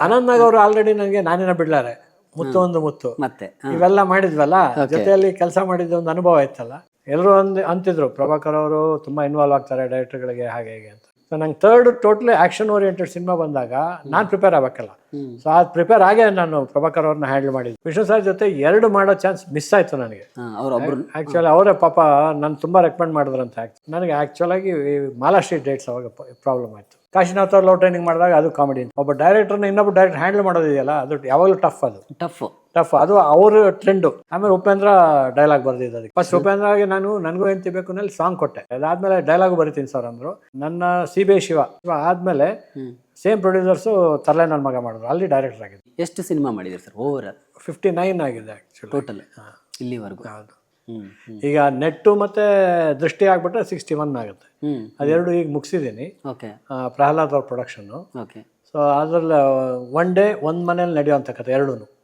ಆನಂದ್ ನಾಗ್ ಅವರು ಆಲ್ರೆಡಿ ನನಗೆ ನಾನೇನ ಬಿಡ್ಲಾರೆ. ಮುತ್ತು ಒಂದು ಮುತ್ತು. ಮತ್ತೆ. ಇವೆಲ್ಲ ಮಾಡಿದ್ವಲ್ಲ? ಜೊತೆಯಲ್ಲಿ ಕೆಲಸ ಮಾಡಿದ ಒಂದು ಅನುಭವ ಇತ್ತಲ್ಲ ಎಲ್ಲರೂ ಅಂದ್ ಅಂತಿದ್ರು ಪ್ರಭಾಕರ್ ಅವರು ತುಂಬಾ ಇನ್ವಾಲ್ವ್ ಆಗ್ತಾರೆ ಡೈರೆಕ್ಟರ್ಗಳಿಗೆ ಹಾಗೆ ಹೇಗೆ ಅಂತ. ಸೊ ನಂಗೆ third totally action oriented cinema ಬಂದಾಗ ನಾನು ಪ್ರಿಪೇರ್ ಆಗಬೇಕಲ್ಲ. ಸೊ ಅದು ಪ್ರಿಪೇರ್ ಆಗೇ ನಾನು ಪ್ರಭಾಕರ್ ಅವ್ರನ್ನ ಹ್ಯಾಂಡಲ್ ಮಾಡಿದ್ದೆ. ವಿಷ್ಣು ಸರ್ ಜೊತೆ ಎರಡು ಮಾಡೋ ಚಾನ್ಸ್ ಮಿಸ್ ಆಯ್ತು ನನಗೆ. ಆಕ್ಚುಲಿ ಆ್ಯಕ್ಚುಲಿ ಅವರೇ ಪಾಪ ನಾನು ತುಂಬ ರೆಕಮೆಂಡ್ ಮಾಡಿದ್ರಂತ. ನನಗೆ ಆ್ಯಕ್ಚುಲಾಗಿ ಮಾಲಾಶ್ರೀ ಡೇಟ್ಸ್ ಅವಾಗ ಪ್ರಾಬ್ಲಮ್ ಆಯಿತು. ಕಾಶಿನಾಥ್ ಅವ್ರು ಲವ್ ಟ್ರೈನಿಂಗ್ ಮಾಡಿದಾಗ ಅದು ಕಾಮಿಡಿ ಒಬ್ಬ ಡೈರೆಕ್ಟರ್ನ ಇನ್ನೊಬ್ಬ ಡೈರೆಕ್ಟ್ ಹ್ಯಾಂಡಲ್ ಮಾಡೋದಿದೆಯಲ್ಲ ಅದು ಯಾವಾಗಲೂ ಟಫ್ ಅದು. ಟಫ್ ಟಫ್ ಅದು ಅವ್ರ ಟ್ರೆಂಡು ಆಮೇಲೆ ಉಪೇಂದ್ರ ಡೈಲಾಗ್ ಬರ್ದಿದ್ದು ಅದಕ್ಕೆ. ಫಸ್ಟ್ ಉಪೇಂದ್ರಗೆ ನಾನು ನನಗೂ ಹೆಂಡ್ತಿ ಬೇಕು ನಲ್ಲಿ ಸಾಂಗ್ ಕೊಟ್ಟೆ. ಅದಾದ್ಮೇಲೆ ಡೈಲಾಗ್ ಬರಿತೀನಿ ಸರ್ ಅಂದ್ರು. ನನ್ನ ಸಿ ಬಿ ಶಿವ. ಶಿವ ಆದ್ಮೇಲೆ ಸೇಮ್ ಪ್ರೊಡ್ಯೂಸರ್ಸು ತರಲೆ ನನ್ನ ಮಗ ಮಾಡಿದ್ರು. ಅಲ್ಲಿ ಡೈರೆಕ್ಟರ್ ಆಗಿದೆ ಎಷ್ಟು ಸಿನಿಮಾ ಮಾಡಿದ್ರು ಸರ್ ಓವರ್ ಫಿಫ್ಟಿ ನೈನ್ ಆಗಿದೆ ಆ್ಯಕ್ಚುಲಿ ಟೋಟಲ್ ಇಲ್ಲಿವರೆಗೂ. ಹೌದು. ಈಗ ನೆಟ್ಟು ಮತ್ತೆ ದೃಷ್ಟಿ ಆಗ್ಬಿಟ್ರೆ ಸಿಕ್ಸ್ಟಿ ಒನ್ ಆಗುತ್ತೆ ಅದೆರಡು ಈಗ ಮುಗಿಸಿದ್ದೀನಿ. ಪ್ರಹ್ಲಾದ್ ಅವ್ರ ಪ್ರೊಡಕ್ಷನ್ನು ಓಕೆ. ಸೊ ಅದ್ರಲ್ಲಿ ಒನ್ ಡೇ ಒಂದು ಮನೇಲಿ ನಡೆಯುವಂಥ ಕತೆ ಎರಡೂ ಒಂದರಲ್ಲಿ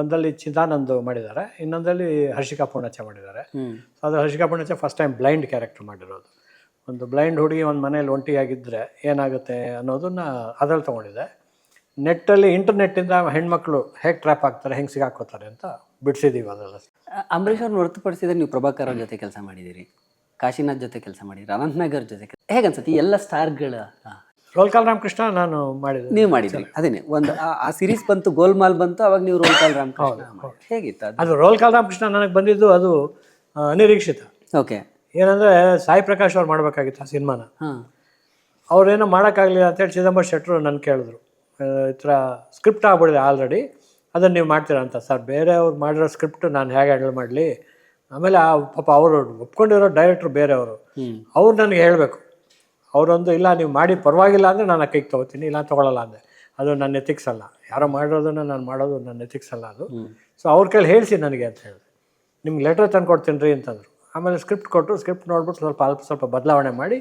ಒಂದಲ್ಲಿ ಚಿದಾನಂದ್ ಮಾಡಿದ್ದಾರೆ ಇನ್ನೊಂದರಲ್ಲಿ ಹರ್ಷಿಕಾ ಪೂರ್ಣಚ ಮಾಡಿದ್ದಾರೆ. ಸೊ ಅದು Harshika Poonacha first time blind character ಮಾಡಿರೋದು. ಒಂದು ಬ್ಲೈಂಡ್ ಹುಡುಗಿ ಒಂದು ಮನೇಲಿ ಒಂಟಿಯಾಗಿದ್ದರೆ ಏನಾಗುತ್ತೆ ಅನ್ನೋದನ್ನ ಅದ್ರಲ್ಲಿ ತೊಗೊಂಡಿದೆ ನೆಟ್ಟಲ್ಲಿ ಇಂಟರ್ನೆಟ್ಟಿಂದ ಹೆಣ್ಮಕ್ಳು ಹೇಗೆ ಟ್ರ್ಯಾಪ್ ಆಗ್ತಾರೆ ಹೆಂಗೆ ಸಿಗಾಕೋತಾರೆ ಅಂತ ಬಿಡಿಸಿದ್ದೀವಿ ಅದೆಲ್ಲ ಅಂಬರೀಷ್ ಅವ್ರನ್ನ ಹೊರತುಪಡಿಸಿದ್ರೆ ನೀವು ಪ್ರಭಾಕರ್ ಅವ್ರ ಜೊತೆ ಕೆಲಸ ಮಾಡಿದ್ದೀರಿ? ಕಾಶಿನಾಥ್ ಜೊತೆ ಕೆಲಸ ಮಾಡಿದ್ರಿ ಅನಂತ್ ನಗರ್ ಜೊತೆ ಹೇಗೆ ಹೇಗನ್ಸುತ್ತೆ ಈ ಎಲ್ಲ ಸ್ಟಾರ್ಗಳ ರೋಲ್ ಕಾಲ್ ರಾಮಕೃಷ್ಣ ನಾನು ಮಾಡಿದ್ದೆ. ನೀವು ಮಾಡಿದ್ರಿ ಅದೇನೆ ಒಂದು ಆ- ಸೀರೀಸ್ ಬಂತು ಗೋಲ್ಮಾಲ್ ಬಂತು ಅವಾಗ ನೀವು ರೋಲ್ ಕಾಲ್ ರಾಮಕೃಷ್ಣ ಹೇಗಿತ್ತು ಅದು? ಅದು ರೋಲ್ ಕಾಲ್ ರಾಮಕೃಷ್ಣ ನನಗೆ ಬಂದಿದ್ದು ಅದು ಆ, ಅನಿರೀಕ್ಷಿತ ಓಕೆ. ಏನಂದರೆ ಸಾಯಿ ಪ್ರಕಾಶ್ ಅವ್ರು ಮಾಡಬೇಕಾಗಿತ್ತು ಆ ಸಿನಿಮಾನ. ಹಾಂ. ಅವ್ರೇನೋ ಮಾಡೋಕ್ಕಾಗಲಿಲ್ಲ ಅಂತೇಳಿ ಚಿದಂಬರ ಶೆಟ್ಟರು ನನ್ನ ಕೇಳಿದ್ರು. ಆ, ಈ ಥರ ಸ್ಕ್ರಿಪ್ಟ್ ಆಗ್ಬಿಡಿದೆ ಆಲ್ರೆಡಿ. ಅದನ್ನು ನೀವು ಮಾಡ್ತೀರಾ ಅಂತ. ಸರ್ ಬೇರೆಯವ್ರು ಮಾಡಿರೋ ಸ್ಕ್ರಿಪ್ಟ್ ನಾನು ಹೇಗೆ ಹ್ಯಾಂಡಲ್ ಮಾಡಲಿ? ಆಮೇಲೆ ಆ ಪಾಪ ಅವರು ಒಪ್ಕೊಂಡಿರೋ ಡೈರೆಕ್ಟ್ರು ಬೇರೆಯವರು ಅವ್ರು. ನನಗೆ ಹೇಳಬೇಕು. ಅವರೊಂದು ಇಲ್ಲ ನೀವು ಮಾಡಿ ಪರವಾಗಿಲ್ಲ ಅಂದರೆ ನಾನು ಕೈಗೆ ತೊಗೋತೀನಿ ಇಲ್ಲ ತೊಗೊಳಲ್ಲ ಅಂದೆ. ಅದು ನನ್ನ ಎಥಿಕ್ಸ್ ಅಲ್ಲ. ಯಾರೋ ಮಾಡಿರೋದನ್ನ ನಾನು ಮಾಡೋದು ನನ್ನ ಎಥಿಕ್ಸ್ ಅಲ್ಲ ಅದು. ಸೊ ಅವ್ರ ಕೈಲಿ ಹೇಳಿಸಿ ನನಗೆ ಅಂತ ಹೇಳಿದೆ ನಿಮ್ಗೆ ಲೆಟರ್ ತಂದು ಕೊಡ್ತೀನಿ ರೀ ಅಂತಂದರು. ಆಮೇಲೆ ಸ್ಕ್ರಿಪ್ಟ್ ಕೊಟ್ಟು ಸ್ಕ್ರಿಪ್ಟ್ ನೋಡ್ಬಿಟ್ಟು ಸ್ವಲ್ಪ ಅಲ್ಪ ಸ್ವಲ್ಪ ಬದಲಾವಣೆ ಮಾಡಿ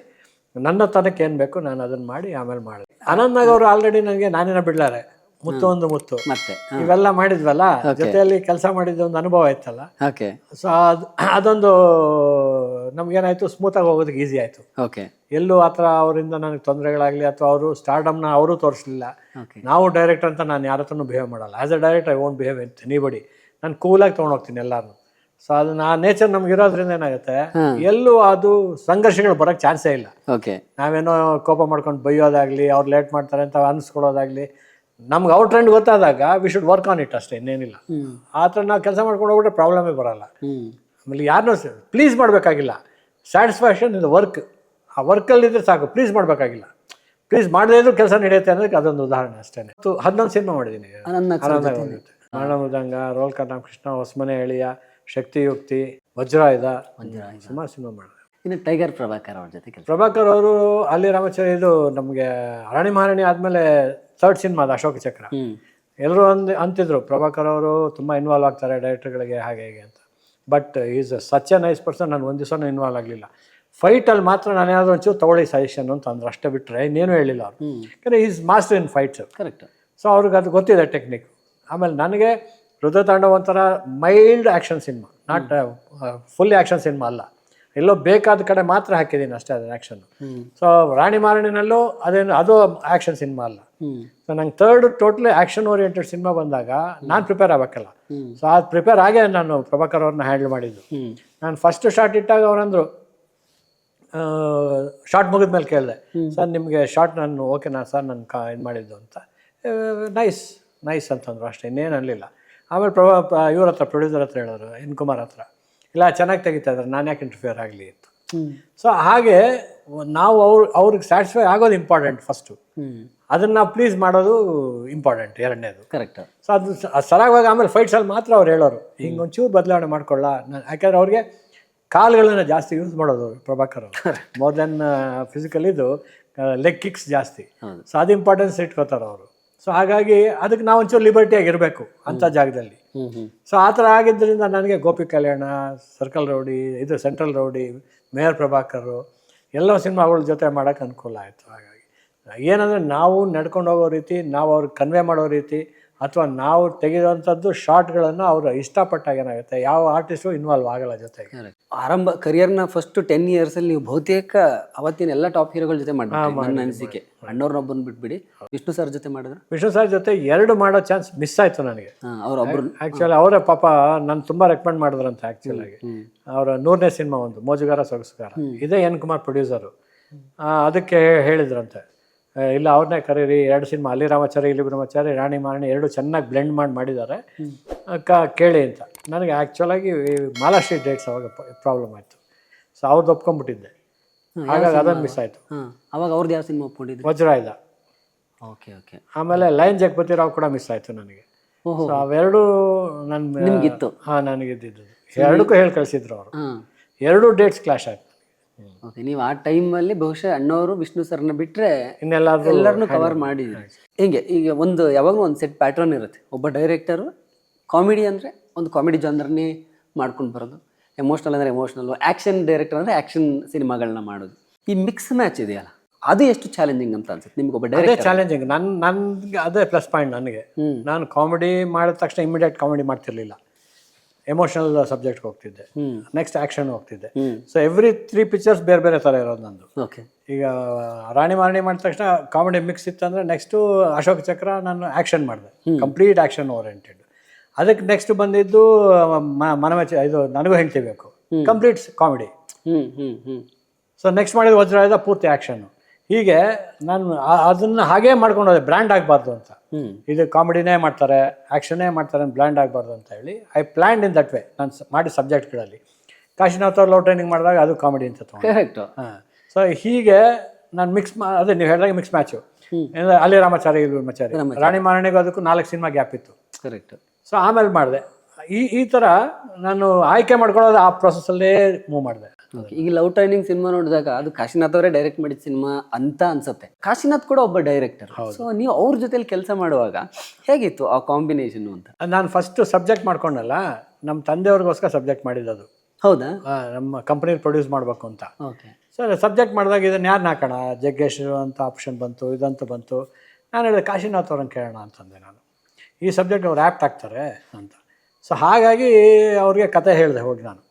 ನನ್ನ ತನಕ್ಕೆ ಏನು ಬೇಕು ನಾನು ಅದನ್ನು ಮಾಡಿ ಆಮೇಲೆ ಮಾಡಿದೆ ಆನಂದ್ ನಾಗ್ ಅವರು ಆಲ್ರೆಡಿ ನನಗೆ ನಾನೇನ ಬಿಡ್ಲಾರೆ? ಮುತ್ತು ಒಂದು ಮುತ್ತು. ಮತ್ತೆ ಇವೆಲ್ಲ ಮಾಡಿದ್ವಲ್ಲ ಜೊತೆಯಲ್ಲಿ ಕೆಲಸ ಮಾಡಿದ ಒಂದು ಅನುಭವ ಇತ್ತಲ್ಲ ಓಕೆ ಸೊ ಅದು ಅದೊಂದು ನಮ್ಗೇನಾಯ್ತು ಸ್ಮೂತ್ ಆಗಿ ಹೋಗೋದಕ್ಕೆ ಈಸಿ ಆಯ್ತು. ಓಕೆ ಎಲ್ಲೂ ಆ ಥರ ಅವರಿಂದ ನನಗೆ ತೊಂದರೆಗಳಾಗಲಿ ಅಥವಾ ಅವರು ಸ್ಟಾರ್ಡಮ್ನ ಅವರು ತೋರಿಸಲಿಲ್ಲ. ನಾವು ಡೈರೆಕ್ಟ್ ಅಂತ ನಾನು ಯಾರ ಹತ್ರನೂ ಬಿಹೇವ್ ಮಾಡಲ್ಲ. As a direct I own behave in anybody ನಾನು ಕೂಲಾಗಿ ತೊಗೊಂಡೋಗ್ತೀನಿ ಎಲ್ಲರೂ ಸೊ ಅದು ಆ ನೇಚರ್ ನಮ್ಗೆ ಇರೋದ್ರಿಂದ ಏನಾಗುತ್ತೆ? ಎಲ್ಲೂ ಅದು ಸಂಘರ್ಷಗಳು ಬರೋಕ್ಕೆ ಚಾನ್ಸೇ ಇಲ್ಲ. ಓಕೆ ನಾವೇನೋ ಕೋಪ ಮಾಡ್ಕೊಂಡು ಬೈಯೋದಾಗ್ಲಿ ಅವ್ರು ಲೇಟ್ ಮಾಡ್ತಾರೆ ಅಂತ ಅನ್ಸ್ಕೊಳ್ಳೋದಾಗಲಿ ನಮ್ಗೆ ಅವ್ರ ಟ್ರೆಂಡ್ ಗೊತ್ತಾದಾಗ we should work on it ಅಷ್ಟೇ ಇನ್ನೇನಿಲ್ಲ. ಆ ಥರ ನಾವು ಕೆಲಸ ಮಾಡ್ಕೊಂಡು ಹೋಗ್ಬಿಟ್ರೆ ಪ್ರಾಬ್ಲಮೇ ಬರಲ್ಲ. ಆಮೇಲೆ ಯಾರನ್ನೂ ಪ್ಲೀಸ್ ಮಾಡಬೇಕಾಗಿಲ್ಲ. ಸ್ಯಾಟಿಸ್ಫ್ಯಾಕ್ಷನ್ ಇನ್ ವರ್ಕ್ ಆ ವರ್ಕಲ್ಲಿದ್ದರೆ ಸಾಕು ಪ್ಲೀಸ್ ಮಾಡಬೇಕಾಗಿಲ್ಲ. ಪ್ಲೀಸ್ ಮಾಡದೇ ಇದ್ರೂ ಕೆಲಸ ನಡೆಯುತ್ತೆ ಅನ್ನೋದಕ್ಕೆ ಅದೊಂದು ಉದಾಹರಣೆ ಅಷ್ಟೇ. ಮತ್ತು ಹನ್ನೊಂದು ಸಿನಿಮಾ ಮಾಡಿದ್ದೀನಿ ನಾಣ ಮೃದಂಗ ರೋಲ್ ಕೃಷ್ಣ ಹೊಸ್ಮನೆ ಎಳಿಯ ಶಕ್ತಿಯುಕ್ತಿ ವಜ್ರಾಯುಧ. ಸುಮಾರು ಸಿನಿಮಾ ಮಾಡಿದೆ. ಇನ್ನು ಟೈಗರ್ ಪ್ರಭಾಕರ್ ಅವ್ರ ಜೊತೆ ಪ್ರಭಾಕರ್ ಅವರು ಅಲ್ಲಿ ರಾಮಚಂದ್ರ ಇದು ನಮಗೆ ಅರಣಿ ಮಹಾರಾಣಿ ಆದಮೇಲೆ ಥರ್ಡ್ ಸಿನಿಮಾ ಅದು ಅಶೋಕ ಚಕ್ರ ಎಲ್ಲರೂ ಅಂದ್ ಅಂತಿದ್ರು ಪ್ರಭಾಕರ್ ಅವರು ತುಂಬ ಇನ್ವಾಲ್ವ್ ಆಗ್ತಾರೆ ಡೈರೆಕ್ಟರ್ಗಳಿಗೆ ಹಾಗೆ ಹೇಗೆ ಅಂತ. But is such a nice person ನಾನು ಒಂದು ದಿವಸನೂ ಇನ್ವಾಲ್ವ್ ಆಗಲಿಲ್ಲ. ಫೈಟಲ್ಲಿ ಮಾತ್ರ ನಾನು ಏನಾದರೂ ಒಂಚೂರು ತೊಗೊಳ್ಳಿ ಸಜೆಷನ್ ಅಂತ ಅಂದ್ರೆ ಅಷ್ಟೇ ಬಿಟ್ಟರೆ ಇನ್ನೇನು ಹೇಳಿಲ್ಲ ಅವರು. ಯಾಕಂದರೆ is master in fights correct so ಅವ್ರಿಗೆ ಅದು ಗೊತ್ತಿದೆ ಟೆಕ್ನಿಕ್ ಆಮೇಲೆ ನನಗೆ ಹೃದಯ ತಾಂಡವ ಒಂಥರ mild action cinema not full action cinema ಅಲ್ಲ. ಎಲ್ಲೋ ಬೇಕಾದ ಕಡೆ ಮಾತ್ರ ಹಾಕಿದ್ದೀನಿ ಅಷ್ಟೇ ಅದನ್ನ ಆ್ಯಕ್ಷನ್ ಸೊ ರಾಣಿ ಮಾರಣಿನಲ್ಲೂ ಅದೇನು ಅದು ಆ್ಯಕ್ಷನ್ ಸಿನಿಮಾ ಅಲ್ಲ. ಸೊ ನಂಗೆ third totally action oriented cinema ಬಂದಾಗ ನಾನು ಪ್ರಿಪೇರ್ ಆಗಬೇಕಲ್ಲ. ಸೊ ಅದು ಪ್ರಿಪೇರ್ ಆಗೇ ನಾನು ಪ್ರಭಾಕರ್ ಅವ್ರನ್ನ ಹ್ಯಾಂಡಲ್ ಮಾಡಿದ್ದು. ನಾನು ಫಸ್ಟ್ ಶಾರ್ಟ್ ಇಟ್ಟಾಗ ಅವರಂದರು ಶಾರ್ಟ್ ಮುಗಿದ ಮೇಲೆ ಕೇಳಿದೆ, ಸರ್, ನಿಮಗೆ ಶಾರ್ಟ್ ನಾನು ಓಕೆನಾ ಸರ್ ನಾನು ಕಾ ಇದು ಮಾಡಿದ್ದು ಅಂತ. ನೈಸ್ ನೈಸ್ ಅಂತಂದ್ರು ಅಷ್ಟೇ, ಇನ್ನೇನು ಅನ್ನಲಿಲ್ಲ ಆಮೇಲೆ ಪ್ರಭಾ, ಇವ್ರ ಹತ್ರ ಪ್ರೊಡ್ಯೂಸರ್ ಹತ್ರ ಹೇಳಿದ್ರು ಎನ್ ಕುಮಾರ್ ಹತ್ರ. ಇಲ್ಲ ಚೆನ್ನಾಗಿ ತೆಗಿತಾ ಇದ್ದಾರೆ. ನಾನು ಯಾಕೆ ಇಂಟರ್ಫಿಯರ್ ಆಗಲಿ ಅಂತ. ಸೊ ಹಾಗೆ ನಾವು ಅವ್ರು ಅವ್ರಿಗೆ ಸ್ಯಾಟಿಸ್ಫೈ ಆಗೋದು ಇಂಪಾರ್ಟೆಂಟ್ ಫಸ್ಟು ಅದನ್ನು ಪ್ಲೀಸ್ ಮಾಡೋದು ಇಂಪಾರ್ಟೆಂಟ್ ಎರಡನೇದು. ಕರೆಕ್ಟ್ ಸೊ ಅದು ಸರಾಗವಾಗಿ ಆಮೇಲೆ ಫೈಟ್ಸಲ್ಲಿ ಮಾತ್ರ ಅವ್ರು ಹೇಳೋರು. ಹಿಂಗೆ ಒಂಚೂರು ಬದಲಾವಣೆ ಮಾಡ್ಕೊಳ್ಳ. ನಾನು ಯಾಕಂದ್ರೆ ಅವ್ರಿಗೆ ಕಾಲುಗಳನ್ನ ಜಾಸ್ತಿ ಯೂಸ್ ಮಾಡೋದು ಪ್ರಭಾಕರ್ ಅವರು. ಮೋರ್ ದೆನ್ ಫಿಸಿಕಲ್ ಇದು ಲೆಗ್ ಕಿಕ್ಸ್ ಜಾಸ್ತಿ. ಸೊ ಅದು ಇಂಪಾರ್ಟೆನ್ಸ್ ಇಟ್ಕೋತಾರೆ ಅವರು. ಸೊ ಹಾಗಾಗಿ ಅದಕ್ಕೆ ನಾವು ಒಂಚೂರು ಲಿಬರ್ಟಿಯಾಗಿ ಇರಬೇಕು ಅಂಥ ಜಾಗದಲ್ಲಿ. ಸೊ ಆ ಥರ ಆಗಿದ್ದರಿಂದ ನನಗೆ ಗೋಪಿ ಕಲ್ಯಾಣ, ಸರ್ಕಲ್ ರೌಡಿ, ಇದು ಸೆಂಟ್ರಲ್ ರೌಡಿ, ಮೇಯರ್ ಪ್ರಭಾಕರು, ಎಲ್ಲ ಸಿನಿಮಾಗಳ ಜೊತೆ ಮಾಡೋಕ್ಕೆ ಅನುಕೂಲ ಆಯಿತು ಹಾಗಾಗಿ. ಏನಂದರೆ ನಾವು ನಡ್ಕೊಂಡು ಹೋಗೋ ರೀತಿ, ನಾವು ಅವ್ರಿಗೆ ಕನ್ವೆ ಮಾಡೋ ರೀತಿ ಅಥವಾ ನಾವು ತೆಗೆದಂಥದ್ದು ಶಾರ್ಟ್ಗಳನ್ನು ಅವರು ಇಷ್ಟಪಟ್ಟಾಗ ಏನಾಗುತ್ತೆ? ಯಾವ ಆರ್ಟಿಸ್ಟು ಇನ್ವಾಲ್ವ್ ಆಗಲ್ಲ ಜೊತೆಗೆ. ಆರಂಭ ಕರಿಯರ್ನ ಫಸ್ಟ್ ಟೆನ್ ಇಯರ್ಸ್ ಅಲ್ಲಿ ನೀವು ಬಹುತೇಕ ಅವತ್ತಿನ ಎಲ್ಲ ಟಾಪ್ ಹೀರೋಗಳ ಜೊತೆ ಮಾಡ್ಬಿಟ್ರಿ ನನ್ನ ಅನಿಸಿಕೆ. ಅಣ್ಣವ್ರನ್ನೊಬ್ಬನ ಬಿಟ್ಬಿಡಿ. ವಿಷ್ಣು ಸರ್ ಜೊತೆ ಮಾಡಿದ್ರೆ? ವಿಷ್ಣು ಸರ್ ಜೊತೆ ಎರಡು ಮಾಡೋ ಚಾನ್ಸ್ ಮಿಸ್ ಆಯಿತು ನನಗೆ. ಅವ್ರೊಬ್ರು ಆ್ಯಕ್ಚುಲಿ ಅವರೇ ಪಾಪ ನಾನು ತುಂಬ ರೆಕಮೆಂಡ್ ಮಾಡಿದ್ರಂತೆ ಆ್ಯಕ್ಚುಲಾಗಿ ಅವರ ನೂರನೇ ಸಿನಿಮಾ ಒಂದು ಮೋಜುಗಾರ ಸೊಗಸುಗಾರ. ಇದೇ ಎನ್ ಕುಮಾರ್ ಪ್ರೊಡ್ಯೂಸರು ಅದಕ್ಕೆ ಹೇಳಿದ್ರಂತೆ. ಇಲ್ಲ ಅವ್ರನ್ನೇ ಕರೀರಿ. ಎರಡು ಸಿನಿಮಾ ಅಲ್ಲಿ ರಾಮಾಚಾರಿ ಇಲ್ಲಿ ಬ್ರಹ್ಮಚಾರಿ ರಾಣಿ ಮಾರಣಿ ಎರಡು ಚೆನ್ನಾಗಿ ಬ್ಲೆಂಡ್ ಮಾಡಿ ಮಾಡಿದ್ದಾರೆ. ಕ ಕೇಳಿ ಅಂತ. ನನಗೆ ಆ್ಯಕ್ಚುಲಾಗಿ ಮಾಲಾಶ್ರೀ ಡೇಟ್ಸ್ ಅವಾಗ ಪ್ರಾಬ್ಲಮ್ ಆಯಿತು. ಸೊ ಅವ್ರದ್ದು ಒಪ್ಕೊಂಡ್ಬಿಟ್ಟಿದ್ದೆ. ಹಾಗಾಗಿ ಅದನ್ನು ಮಿಸ್ ಆಯಿತು. ಅವಾಗ ಅವ್ರದ್ದು ಯಾವ ಸಿನಿಮಾ ಒಪ್ಕೊಂಡಿದ್ರು? Vajrayudha okay okay. ಆಮೇಲೆ ಲೈನ್ ಜಗಪತಿ ರಾವ್ ಕೂಡ ಮಿಸ್ ಆಯಿತು ನನಗೆ. ಸೊ ಅವೆರಡು ನನ್ನ ನಿಮಗಿತ್ತು? ಹಾಂ ನನಗೆ ಇದ್ದಿದ್ದು ಎರಡಕ್ಕೂ ಹೇಳಿ ಕಳಿಸಿದ್ರು ಅವರು. ಎರಡು ಡೇಟ್ಸ್ ಕ್ಲಾಶ್ ಆಯ್ತು. ಓಕೆ ನೀವು ಆ ಟೈಮಲ್ಲಿ ಬಹುಶಃ ಅಣ್ಣವರು ವಿಷ್ಣು ಸರ್ನ ಬಿಟ್ರೆ ಇನ್ನೆಲ್ಲಾದ್ರೂ ಎಲ್ಲರನ್ನು ಕವರ್ ಮಾಡಿದ್ರಿ ಹಿಂಗೆ? ಈಗ ಒಂದು ಯಾವಾಗಲೂ ಒಂದು ಸೆಟ್ ಪ್ಯಾಟ್ರನ್ ಇರುತ್ತೆ. ಒಬ್ಬ ಡೈರೆಕ್ಟರು ಕಾಮಿಡಿ ಅಂದರೆ ಒಂದು ಕಾಮಿಡಿ ಜಾನ್ರನ್ನೇ ಮಾಡ್ಕೊಂಡು ಬರೋದು. ಎಮೋಷ್ನಲ್ ಅಂದರೆ ಎಮೋಷ್ನಲ್ಲು ಆ್ಯಕ್ಷನ್ ಡೈರೆಕ್ಟರ್ ಅಂದರೆ ಆ್ಯಕ್ಷನ್ ಸಿನಿಮಾಗಳನ್ನ ಮಾಡೋದು. ಈ ಮಿಕ್ಸ್ ಮ್ಯಾಚ್ ಇದೆಯಲ್ಲ ಅದು ಎಷ್ಟು ಚಾಲೆಂಜಿಂಗ್ ಅಂತ ಅನ್ಸುತ್ತೆ? ನಿಮ್ಗೆ ಒಬ್ಬ ಅದೇ ಡೈರೆಕ್ಟರ್ ಚಾಲೆಂಜಿಂಗ್ ನನ್ನ ನನ್ಗೆ ಅದೇ ಪ್ಲಸ್ ಪಾಯಿಂಟ್ ನನಗೆ. ಹ್ಮ್. ನಾನು ಕಾಮಿಡಿ ಮಾಡಿದ ತಕ್ಷಣ ಇಮಿಡಿಯೇಟ್ ಕಾಮಿಡಿ ಮಾಡ್ತಿರ್ಲಿಲ್ಲ. ಎಮೋಷನಲ್ ಸಬ್ಜೆಕ್ಟ್ಗೆ ಹೋಗ್ತಿದ್ದೆ. ನೆಕ್ಸ್ಟ್ ಆ್ಯಕ್ಷನ್ ಹೋಗ್ತಿದ್ದೆ. ಸೊ ಎವ್ರಿ ತ್ರೀ ಪಿಕ್ಚರ್ಸ್ ಬೇರೆ ಬೇರೆ ಥರ ಇರೋದು ನಂದು. ಓಕೆ ಈಗ ರಾಣಿ ಮಾರಣಿ ಮಾಡಿದ ತಕ್ಷಣ ಕಾಮಿಡಿ ಮಿಕ್ಸ್ ಇತ್ತಂದ್ರೆ ನೆಕ್ಸ್ಟು ಅಶೋಕ್ ಚಕ್ರ ನಾನು ಆ್ಯಕ್ಷನ್ ಮಾಡಿದೆ. ಕಂಪ್ಲೀಟ್ ಆ್ಯಕ್ಷನ್ ಓರಿಯೆಂಟೆಡ್ ಅದಕ್ಕೆ ನೆಕ್ಸ್ಟ್ ಬಂದಿದ್ದು ಮನಮಚ ಇದು ನನಗೂ ಹೆಂಡ್ತಿ ಬೇಕು. ಕಂಪ್ಲೀಟ್ ಕಾಮಿಡಿ ಸೊ ನೆಕ್ಸ್ಟ್ ಮಾಡಿದ ವಜ್ರಾಯದ ಪೂರ್ತಿ ಆ್ಯಕ್ಷನ್ನು ಹೀಗೆ ನಾನು ಅದನ್ನ ಹಾಗೇ ಮಾಡ್ಕೊಂಡು ಹೋದೆ ಬ್ರ್ಯಾಂಡ್ ಆಗಬಾರ್ದು ಅಂತ. ಇದು ಕಾಮಿಡಿನೇ ಮಾಡ್ತಾರೆ ಆ್ಯಕ್ಷನ್ನೇ ಮಾಡ್ತಾರೆ ಬ್ರ್ಯಾಂಡ್ ಆಗಬಾರ್ದು ಅಂತ ಹೇಳಿ I planned in that way ನಾನು ಮಾಡಿ ಸಬ್ಜೆಕ್ಟ್ಗಳಲ್ಲಿ. ಕಾಶಿನಾಥ್ ಅವ್ರು ಲವ್ ಟ್ರೈನಿಂಗ್ ಮಾಡಿದಾಗ ಅದು ಕಾಮಿಡಿ ಅಂತ ತೊಗೊಂಡು. ಕರೆಕ್ಟು ಹಾಂ. ಸೊ ಹೀಗೆ ನಾನು ಮಿಕ್ಸ್ ಮಾ ಅದೇ ನೀವು ಹೇಳಿದಾಗ ಮಿಕ್ಸ್ ಮ್ಯಾಚು ಅಲ್ಲಿ ರಾಮಾಚಾರಿ ಇಲ್ಲಿ ರಾಮಾಚಾರಿ. ರಾಣಿ ಮಾರಣಿಗೂ ಅದಕ್ಕೂ ನಾಲ್ಕು ಸಿನಿಮಾ ಗ್ಯಾಪ್ ಇತ್ತು. ಕರೆಕ್ಟ್ ಸೊ ಆಮೇಲೆ ಮಾಡಿದೆ. ಈ ಈ ಥರ ನಾನು ಆಯ್ಕೆ ಮಾಡ್ಕೊಳ್ಳೋದು ಆ ಪ್ರೊಸೆಸ್ಸಲ್ಲೇ ಮೂವ್ ಮಾಡಿದೆ. ಈಗ ಲವ್ ಟ್ರೈನಿಂಗ್ ಸಿನಿಮಾ ನೋಡಿದಾಗ ಅದು ಕಾಶಿನಾಥ್ ಅವರೇ ಡೈರೆಕ್ಟ್ ಮಾಡಿದ ಸಿನಿಮಾ ಅಂತ ಅನ್ಸುತ್ತೆ. ಕಾಶಿನಾಥ್ ಕೂಡ ಒಬ್ಬ ಡೈರೆಕ್ಟರ್ ಸೊ ನೀವು ಅವ್ರ ಜೊತೆಲಿ ಕೆಲಸ ಮಾಡುವಾಗ ಹೇಗಿತ್ತು ಆ ಕಾಂಬಿನೇಷನ್ ಅಂತ? ನಾನು ಫಸ್ಟ್ ಸಬ್ಜೆಕ್ಟ್ ಮಾಡ್ಕೊಂಡಲ್ಲ ನಮ್ಮ ತಂದೆಯವ್ರಿಗೋಸ್ಕರ ಸಬ್ಜೆಕ್ಟ್ ಮಾಡಿದ್ದದು ಹೌದಾ? ನಮ್ಮ ಕಂಪನಿ ಪ್ರೊಡ್ಯೂಸ್ ಮಾಡಬೇಕು ಅಂತ. ಓಕೆ ಸರ್ ಸಬ್ಜೆಕ್ಟ್ ಮಾಡಿದಾಗ ಇದನ್ನು ಯಾರನ್ನ ಹಾಕೋಣ? ಜಗ್ಗೇಶ್ ಅಂತ ಆಪ್ಷನ್ ಬಂತು ಇದಂತ ಬಂತು. ನಾನು ಹೇಳಿದೆ ಕಾಶಿನಾಥ್ ಅವ್ರನ್ನ ಕೇಳೋಣ ಅಂತಂದೆ ನಾನು. ಈ ಸಬ್ಜೆಕ್ಟ್ ಅವ್ರು ಆ್ಯಪ್ಟ್ ಆಗ್ತಾರೆ ಅಂತ. ಸೊ ಹಾಗಾಗಿ ಅವ್ರಿಗೆ ಕತೆ ಹೇಳಿದೆ ಹೋಗಿ ನಾನು.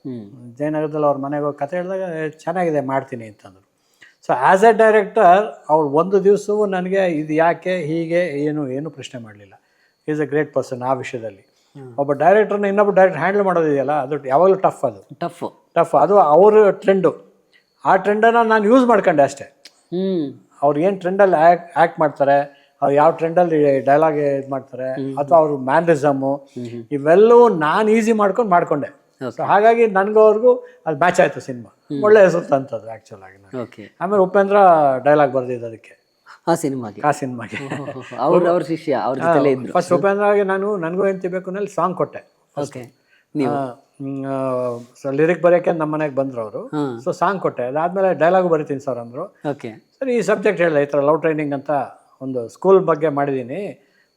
ಜಯನಗರದಲ್ಲಿ ಅವ್ರ ಮನೆಗೆ ಹೋಗಿ ಕತೆ ಹೇಳಿದಾಗ "ಏ, ಚೆನ್ನಾಗಿದೆ ಮಾಡ್ತೀನಿ ಅಂತಂದರು. ಸೊ ಆ್ಯಸ್ ಎ ಡೈರೆಕ್ಟರ್ ಅವ್ರು ಒಂದು ದಿವಸವೂ ನನಗೆ ಇದು ಯಾಕೆ ಹೀಗೆ ಏನು ಏನು ಪ್ರಶ್ನೆ ಮಾಡಲಿಲ್ಲ. ಈಸ್ ಎ ಗ್ರೇಟ್ ಪರ್ಸನ್ ಆ ವಿಷಯದಲ್ಲಿ. ಒಬ್ಬ ಡೈರೆಕ್ಟರ್ನ ಇನ್ನೊಬ್ಬ ಡೈರೆಕ್ಟ್ ಹ್ಯಾಂಡಲ್ ಮಾಡೋದಿದೆಯಲ್ಲ ಅದು ಯಾವಾಗಲೂ ಟಫ್ ಅದು. ಟಫ್ ಟಫ್ ಅದು ಅವರ ಟ್ರೆಂಡು ಆ ಟ್ರೆಂಡನ್ನು ನಾನು ಯೂಸ್ ಮಾಡ್ಕೊಂಡೆ ಅಷ್ಟೇ. ಅವ್ರು ಏನು ಟ್ರೆಂಡಲ್ಲಿ ಆ್ಯಕ್ ಆ್ಯಕ್ಟ್ ಮಾಡ್ತಾರೆ ಅವ್ರು ಯಾವ ಟ್ರೆಂಡಲ್ಲಿ ಡೈಲಾಗ್ ಇದು ಮಾಡ್ತಾರೆ ಅಥವಾ ಅವ್ರ ಮ್ಯಾನರಿಸಮು ಇವೆಲ್ಲವೂ ನಾನು ಈಸಿ ಮಾಡ್ಕೊಂಡು ಮಾಡ್ಕೊಂಡೆ. ಸೊ ಹಾಗಾಗಿ ನನಗೂ ಅವ್ರಿಗೂ ಅದು ಮ್ಯಾಚ್ ಆಯಿತು ಸಿನಿಮಾ. ಒಳ್ಳೆ ಹೆಸರು ತಂತದ್ದು ಆ್ಯಕ್ಚುಲ್ ಆಗಿ ಓಕೆ ಆಮೇಲೆ ಉಪೇಂದ್ರ ಡೈಲಾಗ್ ಬರ್ದಿದ್ದು ಅದಕ್ಕೆ. ಆ ಸಿನಿಮಾಗೆ? ಆ ಸಿನಿಮಾಗೆ. ಅವ್ರ ಅವ್ರ ಶಿಷ್ಯ ಅವ್ರ ಜೊತೆಲೇ ಇದ್ರು. ಫಸ್ಟ್ ಉಪೇಂದ್ರಗೆ ನಾನು ನನಗೂ ಹೆಂಡತಿ ಬೇಕು ನಲ್ಲಿ ಸಾಂಗ್ ಕೊಟ್ಟೆ. ಓಕೆ ನೀವು? ಸೊ ಲಿರಿಕ್ ಬರೆಯೋಕೆ ನಮ್ಮ ಮನೆಗೆ ಬಂದ್ರು ಅವರು. ಸೊ ಸಾಂಗ್ ಕೊಟ್ಟೆ. ಅದಾದಮೇಲೆ ಡೈಲಾಗು ಬರಿತೀನಿ ಸರ್ ಅಂದರು. ಓಕೆ ಸರ್ ಈ ಸಬ್ಜೆಕ್ಟ್ ಹೇಳಿದೆ ಈ ಥರ ಲವ್ ಟ್ರೈನಿಂಗ್ ಅಂತ. ಒಂದು ಸ್ಕೂಲ್ ಬಗ್ಗೆ ಮಾಡಿದ್ದೀನಿ.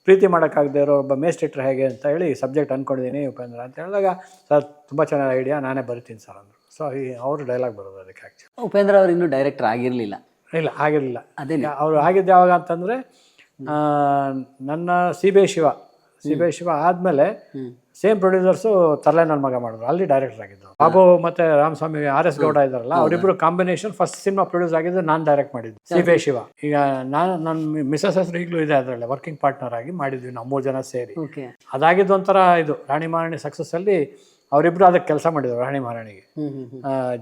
ಪ್ರೀತಿ ಮಾಡೋಕ್ಕಾಗದೆ ಇರೋ ಒಬ್ಬ ಮೇಸ್ಟಿಟ್ರ್ ಹೇಗೆ ಅಂತ ಹೇಳಿ ಸಬ್ಜೆಕ್ಟ್ ಅಂದ್ಕೊಂಡಿದ್ದೀನಿ ಉಪೇಂದ್ರ ಅಂತ ಹೇಳಿದಾಗ ಸರ್ ತುಂಬ ಚೆನ್ನಾಗಿ ಐಡಿಯಾ ನಾನೇ ಬರ್ತೀನಿ ಸರ್ ಅಂದರು. ಸೊ ಈ ಅವರು ಡೈಲಾಗ್ ಬರೋದು ಅದಕ್ಕೆ ಆ್ಯಕ್ಚುಲಿ ಉಪೇಂದ್ರ ಅವ್ರು ಇನ್ನೂ ಡೈರೆಕ್ಟರ್ ಆಗಿರಲಿಲ್ಲ. ಇಲ್ಲ ಆಗಿರಲಿಲ್ಲ. ಅದೇ ಅವರು ಆಗಿದ್ದು ಯಾವಾಗ ಅಂತಂದರೆ ನನ್ನ C B Shiva. C B I Shiva ಆದಮೇಲೆ ಸೇಮ್ ಪ್ರೊಡ್ಯೂಸರ್ಸು ತರಲೆ ನನ್ನ ಮಗ ಮಾಡಿದ್ರು. ಅಲ್ಲಿ ಡೈರೆಕ್ಟರ್ ಆಗಿದ್ರು. ಬಾಬು ಮತ್ತೆ ರಾಮಸ್ವಾಮಿ ಆರ್ ಎಸ್ ಗೌಡ ಇದಾರಲ್ಲ ಅವರಿಬ್ರು ಕಾಂಬಿನೇಷನ್ ಫಸ್ಟ್ ಸಿನಿಮಾ ಪ್ರೊಡ್ಯೂಸ್ ಆಗಿದ್ದು ನಾನು ಡೈರೆಕ್ಟ್ ಮಾಡಿದ್ದು. C B Shiva. ಈಗ ನಾನು ನನ್ನ ಮಿಸಸ್ ಹೆಸರು ಈಗಲೂ ಇದೆ ಅದರಲ್ಲಿ ವರ್ಕಿಂಗ್ ಪಾರ್ಟ್ನರ್ ಆಗಿ ಮಾಡಿದ್ವಿ ನಾವು ಮೂರು ಜನ ಸೇರಿ. ಅದಾಗಿದ್ದು ಒಂಥರ ಇದು ರಾಣಿ ಮಹಾರಾಣಿ ಸಕ್ಸಸ್ ಅಲ್ಲಿ ಅವರಿಬ್ರು ಅದಕ್ಕೆ ಕೆಲಸ ಮಾಡಿದ್ರು ರಾಣಿ ಮಹಾರಾಣಿಗೆ.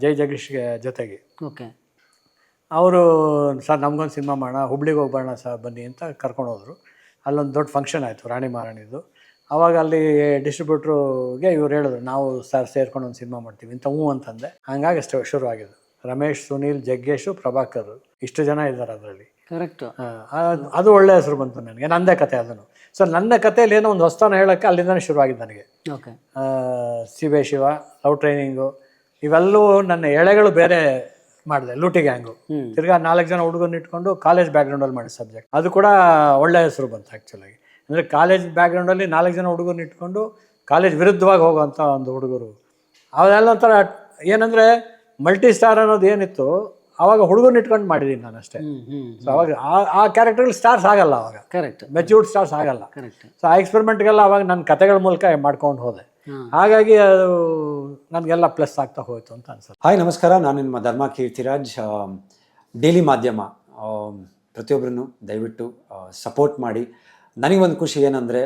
ಜೈ ಜಗದೀಶ್ಗೆ ಜೊತೆಗೆ. ಓಕೆ. ಅವರು ಸರ್ ನಮ್ಗೊಂದು ಸಿನಿಮಾ ಮಾಡೋಣ ಹುಬ್ಳಿಗೆ ಹೋಗ್ಬೋಣ ಸರ್ ಬನ್ನಿ ಅಂತ ಕರ್ಕೊಂಡು ಹೋದ್ರು ಅಲ್ಲೊಂದು ದೊಡ್ಡ ಫಂಕ್ಷನ್ ಆಯಿತು ರಾಣಿ ಮಹಾರಾಣಿದು. ಅವಾಗ ಅಲ್ಲಿ ಡಿಸ್ಟ್ರಿಬ್ಯೂಟ್ರಿಗೆ ಇವ್ರು ಹೇಳಿದ್ರು ನಾವು ಸರ್ ಸೇರ್ಕೊಂಡು ಒಂದು ಸಿನಿಮಾ ಮಾಡ್ತೀವಿ ಇಂಥ ಹ್ಞೂ ಅಂತಂದೆ. ಹಂಗಾಗಿ ಅಷ್ಟು ಶುರು ಆಗಿದ್ದು ರಮೇಶ್ ಸುನೀಲ್ ಜಗ್ಗೇಶು ಪ್ರಭಾಕರ್ ಇಷ್ಟು ಜನ ಇದ್ದಾರೆ ಅದರಲ್ಲಿ. ಕರೆಕ್ಟ್ ಅದು ಒಳ್ಳೆ ಹೆಸರು ಬಂತು ನನಗೆ ನಂದೇ ಕತೆ ಅದನ್ನು. ಸೊ ನನ್ನ ಕಥೆಯಲ್ಲಿ ಏನೋ ಒಂದು ಹೊಸ್ತಾನ ಹೇಳೋಕ್ಕೆ ಅಲ್ಲಿಂದನೇ ಶುರುವಾಗಿದ್ದು ನನಗೆ. Okay B Shiva love training ಇವೆಲ್ಲವೂ ನನ್ನ ಎಳೆಗಳು ಬೇರೆ ಮಾಡಿದೆ ಲೂಟಿ ಗ್ಯಾಂಗು ತಿರ್ಗಾ ನಾಲ್ಕು ಜನ ಹುಡುಗನ ಇಟ್ಕೊಂಡು ಕಾಲೇಜ್ ಬ್ಯಾಕ್ಗ್ರೌಂಡಲ್ಲಿ ಮಾಡಿದ ಸಬ್ಜೆಕ್ಟ್ ಅದು ಕೂಡ ಒಳ್ಳೆ ಹೆಸರು ಬಂತು ಆ್ಯಕ್ಚುಲಾಗಿ ಅಂದರೆ ಕಾಲೇಜ್ ಬ್ಯಾಕ್ಗ್ರೌಂಡಲ್ಲಿ ನಾಲ್ಕು ಜನ ಹುಡುಗನ ಇಟ್ಕೊಂಡು ಕಾಲೇಜ್ ವಿರುದ್ಧವಾಗಿ ಹೋಗುವಂಥ ಒಂದು ಹುಡುಗರು. ಅವೆಲ್ಲ ಒಂಥರ ಏನಂದರೆ ಮಲ್ಟಿ ಸ್ಟಾರ್ ಅನ್ನೋದು ಏನಿತ್ತು ಅವಾಗ ಹುಡುಗನ ಇಟ್ಕೊಂಡು ಮಾಡಿದ್ದೀನಿ ನಾನು ಅಷ್ಟೇ. ಸೊ ಅವಾಗ ಆ ಕ್ಯಾರೆಕ್ಟರ್ಗಳು ಸ್ಟಾರ್ಸ್ ಆಗಲ್ಲ ಅವಾಗ. ಕರೆಕ್ಟ್ ಮೆಚೂರ್ಡ್ ಸ್ಟಾರ್ಸ್ ಆಗಲ್ಲ. ಕರೆಕ್ಟ್ ಸೊ ಆ ಎಕ್ಸ್ಪೆರಿಮೆಂಟ್ಗೆಲ್ಲ ಅವಾಗ ನನ್ನ ಕತೆಗಳ ಮೂಲಕ ಮಾಡ್ಕೊಂಡು ಹೋದೆ. ಹಾಗಾಗಿ ಅದು ನನಗೆಲ್ಲ ಪ್ಲಸ್ ಆಗ್ತಾ ಹೋಯ್ತು ಅಂತ ಅನ್ಸುತ್ತೆ. ಹಾಯ್ ನಮಸ್ಕಾರ. ನಾನು ನಿಮ್ಮ ಧರ್ಮ ಕೀರ್ತಿರಾಜ್ ಡೈಲಿ ಮಾಧ್ಯಮ. ಪ್ರತಿಯೊಬ್ಬರನ್ನು ದಯವಿಟ್ಟು ಸಪೋರ್ಟ್ ಮಾಡಿ. ನನಗೊಂದು ಖುಷಿ ಏನಂದರೆ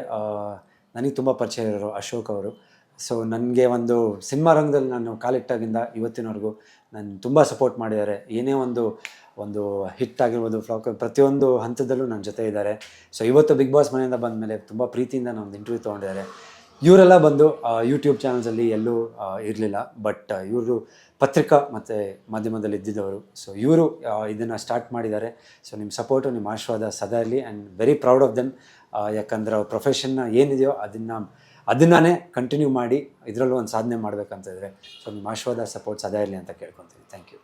ನನಗೆ ತುಂಬ ಪರಿಚಯ ಇರೋರು ಅಶೋಕ್ ಅವರು. ಸೊ ನನಗೆ ಒಂದು ಸಿನಿಮಾ ರಂಗದಲ್ಲಿ ನಾನು ಕಾಲಿಟ್ಟಾಗಿಂದ ಇವತ್ತಿನವರೆಗೂ ನಾನು ತುಂಬ ಸಪೋರ್ಟ್ ಮಾಡಿದ್ದಾರೆ. ಏನೇ ಒಂದು ಒಂದು ಹಿಟ್ ಆಗಿರ್ಬೋದು ಫ್ಲಾಕ್ ಪ್ರತಿಯೊಂದು ಹಂತದಲ್ಲೂ ನನ್ನ ಜೊತೆ ಇದ್ದಾರೆ. ಸೊ ಇವತ್ತು ಬಿಗ್ ಬಾಸ್ ಮನೆಯಿಂದ ಬಂದ ಮೇಲೆ ತುಂಬ ಪ್ರೀತಿಯಿಂದ ಒಂದು ಇಂಟರ್ವ್ಯೂ ತೊಗೊಂಡಿದ್ದಾರೆ. ಇವರೆಲ್ಲ ಬಂದು ಯೂಟ್ಯೂಬ್ ಚಾನಲ್ಸಲ್ಲಿ ಎಲ್ಲೂ ಇರಲಿಲ್ಲ. ಬಟ್ ಇವರು ಪತ್ರಿಕಾ ಮತ್ತು ಮಾಧ್ಯಮದಲ್ಲಿ ಇದ್ದಿದ್ದವರು. ಸೊ ಇವರು ಇದನ್ನು ಸ್ಟಾರ್ಟ್ ಮಾಡಿದ್ದಾರೆ. ಸೊ ನಿಮ್ಮ ಸಪೋರ್ಟು ನಿಮ್ಮ ಆಶೀರ್ವಾದ ಸದಾ ಇರಲಿ and very proud of them ಯಾಕಂದ್ರೆ ಅವ್ರ ಪ್ರೊಫೆಷನ್ನ ಏನಿದೆಯೋ ಅದನ್ನು ಅದನ್ನೇ ಕಂಟಿನ್ಯೂ ಮಾಡಿ ಇದರಲ್ಲೂ ಒಂದು ಸಾಧನೆ ಮಾಡಬೇಕಂತಿದ್ರೆ ಸೊ ನಿಮ್ಮ ಆಶೀರ್ವಾದ ಸಪೋರ್ಟ್ ಸದಾ ಇರಲಿ ಅಂತ ಕೇಳ್ಕೊತೀನಿ. Thank you